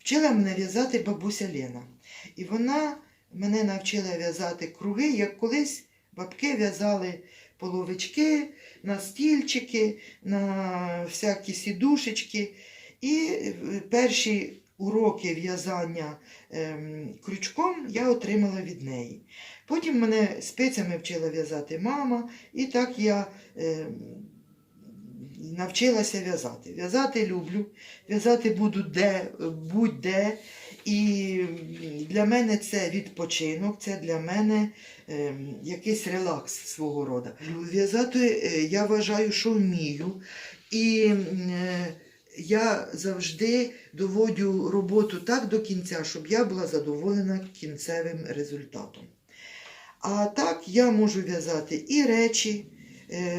Вчила мене в'язати бабуся Лена. І вона мене навчила в'язати круги, як колись бабки в'язали половички на стільчики, на всякі сідушечки. І е, перші уроки в'язання ем, крючком я отримала від неї. Потім мене спицями вчила в'язати мама, і так я ем, навчилася в'язати. В'язати люблю, в'язати буду де, будь-де. І для мене це відпочинок, це для мене ем, якийсь релакс свого роду. В'язати е, я вважаю, що вмію. І е, я завжди доводю роботу так до кінця, щоб я була задоволена кінцевим результатом. А так я можу в'язати і речі, е,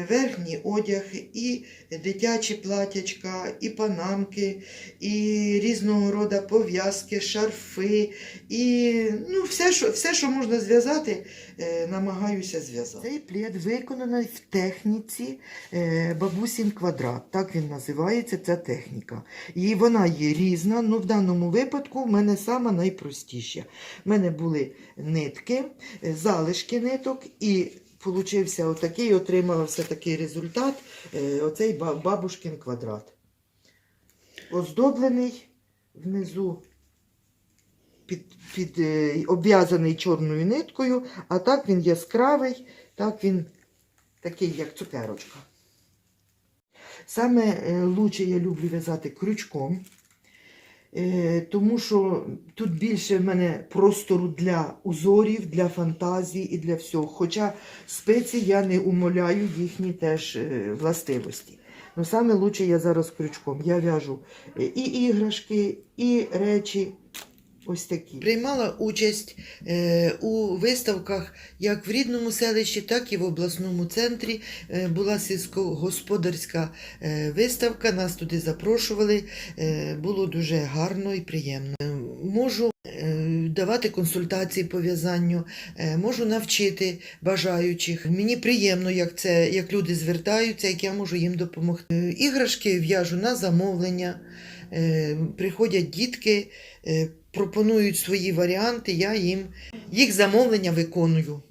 верхній одяг, і дитячі платячка, і панамки, і різного роду пов'язки, шарфи, і ну, все, що, все, що можна зв'язати, е, намагаюся зв'язати. Цей плед виконаний в техніці е, бабусін квадрат. Так він називається, ця техніка. І вона є різна, але в даному випадку в мене сама найпростіша. У мене були нитки, е, залишки ниток і Получився отакий, отримала все такий результат, е, оцей бабушкин квадрат. Оздоблений внизу, під, під, е, обв'язаний чорною ниткою, а так він яскравий, так він такий, як цукерочка. Саме е, лучше я люблю в'язати крючком, тому що тут більше в мене простору для узорів, для фантазії і для всього. Хоча спеці я не умоляю їхні теж е, властивості. Ну, саме лучше я зараз крючком. Я в'яжу е, і іграшки, і речі. Ось такі. Приймала участь е, у виставках як в рідному селищі, так і в обласному центрі. Е, була сільськогосподарська е, виставка, нас туди запрошували. Було дуже гарно і приємно. Можу давати консультації по в'язанню, можу навчити бажаючих. Мені приємно, як це, як люди звертаються, як я можу їм допомогти. Іграшки в'яжу на замовлення. Приходять дітки, пропонують свої варіанти, я їм їх замовлення виконую.